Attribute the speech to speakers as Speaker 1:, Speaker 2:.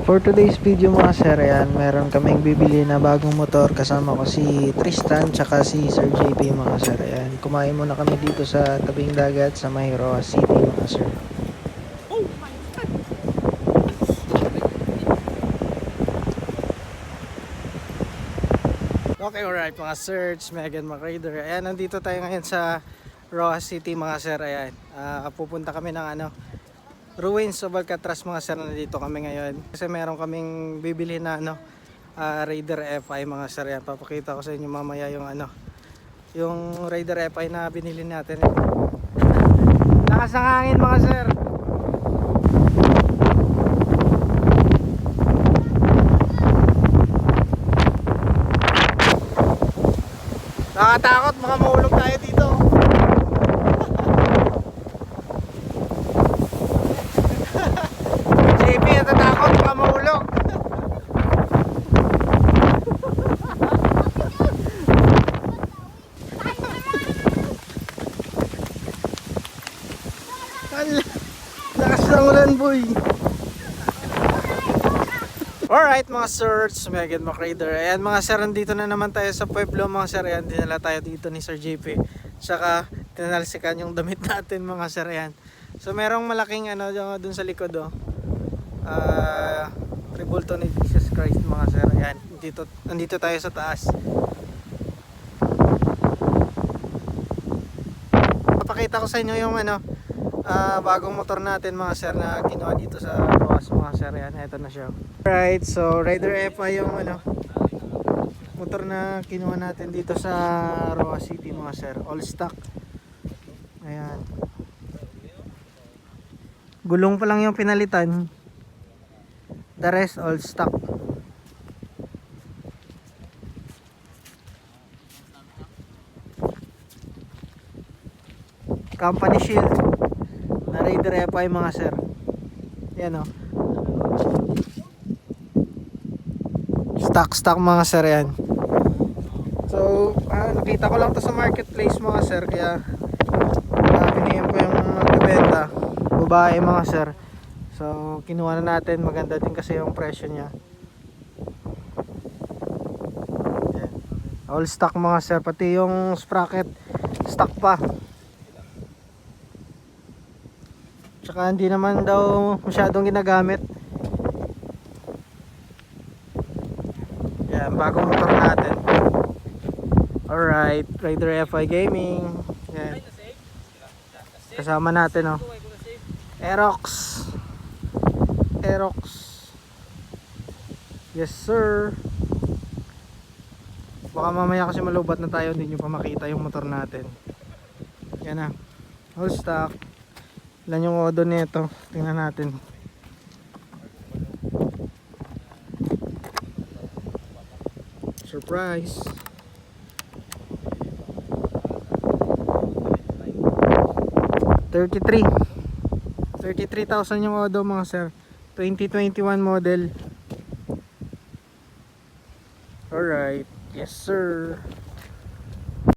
Speaker 1: For today's video mga sir, ayan, meron kaming bibili na bagong motor kasama ko si Tristan tsaka si Sir JP mga sir. Ayan, kumain muna kami dito sa tabing dagat sa Mayroa City mga sir. Okay, alright mga search, Megan McRaider. Ayan, nandito tayo ngayon sa Roa City mga sir. Ayan, Ah, pupunta kami ng ano, Ruins of Alcatraz mga sir. Nandito kami ngayon. Kasi meron kaming bibili na ano, ah, Raider FI mga sir. Ayan, papakita ko sa inyo mamaya yung ano, yung Raider FI na binili natin. Lakas ng hangin mga sir. Nakatakot, mga mahulog tayo dito. JP, natatakot, baka mahulog. Ala, Lakas ng ulan, boy. Alright mga sirs, Megan McRaider. Ayan mga sir, nandito na naman tayo sa Pueblo mga sir. Ayan, dinala tayo dito ni Sir JP. Saka, tinalsikan yung damit natin mga sir. Ayan. So, merong malaking ano dun sa likod oh. Ah, Rebulto ni Jesus Christ mga sir. Ayan, dito, nandito tayo sa taas. Papakita ko sa inyo yung ano, ah, bagong motor natin mga sir na kinuha dito sa Roas mga sir. Ayan, ito na siya. Right, so Rider FI yung ano, motor na kinuha natin dito sa Roa City mga sir. All stock. Ayan. Gulong pa lang yung pinalitan. The rest all stock. Company shield Raider FI mga sir. Yan o. Stock stock mga sir yan. So, ah, nakita ko lang to sa marketplace mga sir kaya uh, binigyan ko yung magbebenta. Babae mga sir. So, kinuha na natin. Maganda din kasi yung presyo niya. All stock mga sir. Pati yung sprocket stock pa. Tsaka hindi naman daw masyadong ginagamit. Yan, bagong motor natin. Alright, Raider FI Gaming. Yan. Kasama natin oh. Aerox. Aerox. Yes sir. Baka mamaya kasi malubat na tayo, hindi nyo pa makita yung motor natin. Yan na. All stock. Ilan yung odo nito? Tingnan natin. Surprise. Thirty-three. 33,000 yung odo mga sir. 2021 model. Alright. Yes sir.